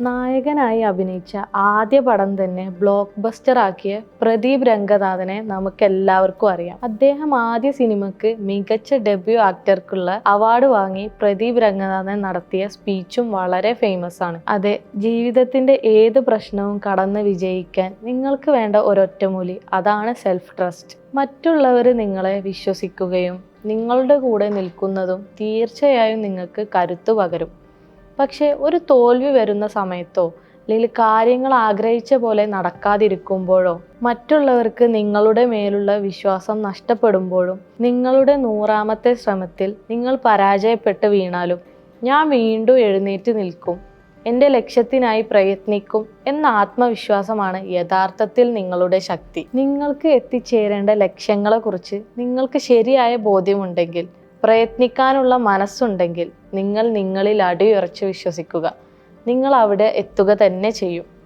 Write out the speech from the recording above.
നായകനായി അഭിനയിച്ച ആദ്യ പടം തന്നെ ബ്ലോക്ക് ബസ്റ്റർ ആക്കിയ പ്രദീപ് രംഗനാഥനെ നമുക്ക് എല്ലാവർക്കും അറിയാം. അദ്ദേഹം ആദ്യ സിനിമക്ക് മികച്ച ഡെബ്യൂ ആക്ടർക്കുള്ള അവാർഡ് വാങ്ങി പ്രദീപ് രംഗനാഥൻ നടത്തിയ സ്പീച്ചും വളരെ ഫേമസ് ആണ് അതെ ജീവിതത്തിന്റെ ഏത് പ്രശ്നവും കടന്ന് വിജയിക്കാൻ നിങ്ങൾക്ക് വേണ്ട ഒരൊറ്റമൂലി അതാണ് സെൽഫ് ട്രസ്റ്റ് മറ്റുള്ളവർ നിങ്ങളെ വിശ്വസിക്കുകയും നിങ്ങളുടെ കൂടെ നിൽക്കുന്നതും തീർച്ചയായും നിങ്ങൾക്ക് കരുത്തു പകരും. പക്ഷേ ഒരു തോൽവി വരുന്ന സമയത്തോ അല്ലെങ്കിൽ കാര്യങ്ങൾ ആഗ്രഹിച്ച പോലെ നടക്കാതിരിക്കുമ്പോഴോ മറ്റുള്ളവർക്ക് നിങ്ങളുടെ മേലുള്ള വിശ്വാസം നഷ്ടപ്പെടുമ്പോഴും നിങ്ങളുടെ നൂറാമത്തെ ശ്രമത്തിൽ നിങ്ങൾ പരാജയപ്പെട്ട് വീണാലും ഞാൻ വീണ്ടും എഴുന്നേറ്റ് നിൽക്കും എന്റെ ലക്ഷ്യത്തിനായി പ്രയത്നിക്കും എന്ന ആത്മവിശ്വാസമാണ് യഥാർത്ഥത്തിൽ നിങ്ങളുടെ ശക്തി. നിങ്ങൾക്ക് എത്തിച്ചേരേണ്ട ലക്ഷ്യങ്ങളെക്കുറിച്ച് നിങ്ങൾക്ക് ശരിയായ ബോധ്യമുണ്ടെങ്കിൽ പ്രയത്നിക്കാനുള്ള മനസ്സുണ്ടെങ്കിൽ നിങ്ങൾ നിങ്ങളിൽ അടിയുറച്ച് വിശ്വസിക്കുക. നിങ്ങൾ അവിടെ എത്തുക തന്നെ ചെയ്യും.